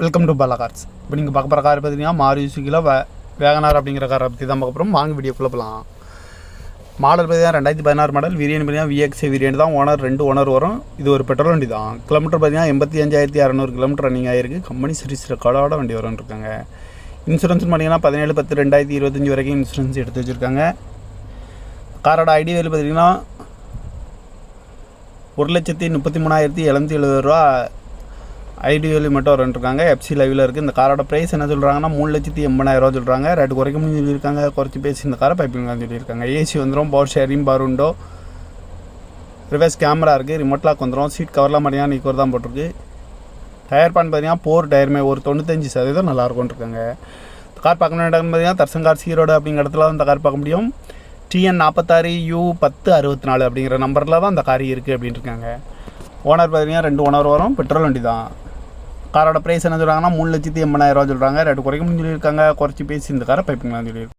Welcome to Bala cars இப்போ நீங்கள் பார்க்க போகிற கார் பார்த்தீங்கன்னா மாறு சுகியில் வே வேகனார் அப்படிங்கிற காரை பற்றி தான் பார்க்க போகிறோம் வாங்க வீடியோக்குள்ளே போகலாம் மாடல் பார்த்தீங்கன்னா ரெண்டாயிரத்தி பதினாறு மாடல் விரியன் பார்த்தீங்கன்னா விஎக்ஸ் விரியன் தான். ஓனர் ரெண்டு ஓனர் வரும் இது ஒரு பெட்ரோல் வண்டி தான். கிலோமீட்டர் பார்த்தீங்கன்னா எண்பத்தி அஞ்சாயிரத்தி அறநூறு கிலோமீட்டர் ரன்னிங் ஆகிருக்கு கம்பெனி சர்வீஸ் ரெக்கார்டோட வண்டி வரும்னு இருக்காங்க. இன்சூரன்ஸ் பார்த்தீங்கன்னா பதினேழு பத்து ரெண்டாயிரத்தி இருபத்தஞ்சி வரைக்கும் இன்சூரன்ஸ் எடுத்து வச்சுருக்காங்க. காரோட ஐடி வேலு பார்த்தீங்கன்னா ஒரு லட்சத்தி முப்பத்தி மூணாயிரத்தி எழுநூத்தி எழுபது ரூபா ஐடியோலி மட்டும் வந்துருக்காங்க. எஃப்சி லைவில் இருக்குது இந்த காரோட ப்ரைஸ் என்ன சொல்கிறாங்கன்னா மூணு லட்சத்தி எண்பதாயிரரூவா சொல்கிறாங்க ரேட்டு குறைக்க முடியும் சொல்லியிருக்காங்க. குறைச்சி பேசி இந்த காரை பைப்பிங் சொல்லியிருக்காங்க. ஏசி வந்துடும் power sharing power reverse camera இருக்குது ரிமோட் லாக் வந்துடும் சீட் கவர்லாம் பார்த்தீங்கன்னா நிக்கோர் தான் போட்டிருக்கு. டயர் பான் பார்த்தீங்கன்னா போர் டயருமே ஒரு தொண்ணூத்தஞ்சு சதவீதம் நல்லா இருக்கும்னு இருக்காங்க. இந்த கார் பார்க்கணும் இடம்னு பார்த்தீங்கன்னா தர்சங்கார் சீரோடு அப்படிங்கிற இடத்துல தான் இந்த கார் பார்க்க முடியும். டிஎன் நாற்பத்தாறு யூ பத்து அறுபத்தி நாலு அப்படிங்கிற நம்பரில் தான் அந்த கார் இருக்குது அப்படின்ட்டுருக்காங்க ஓனர் பார்த்தீங்கன்னா ரெண்டு ஓனர் வரும். பெட்ரோல் வண்டி தான் காரோட ப்ரைஸ் என்ன சொல்கிறாங்கன்னா மூணு லட்சத்தி எண்பதாயிரரூவா சொல்கிறாங்க ரேட்டு குறைக்க முடியும் சொல்லியிருக்காங்க. குறைச்சி பேசி இந்த காரை பைப்பிங்லாம் சொல்லியிருக்காங்க.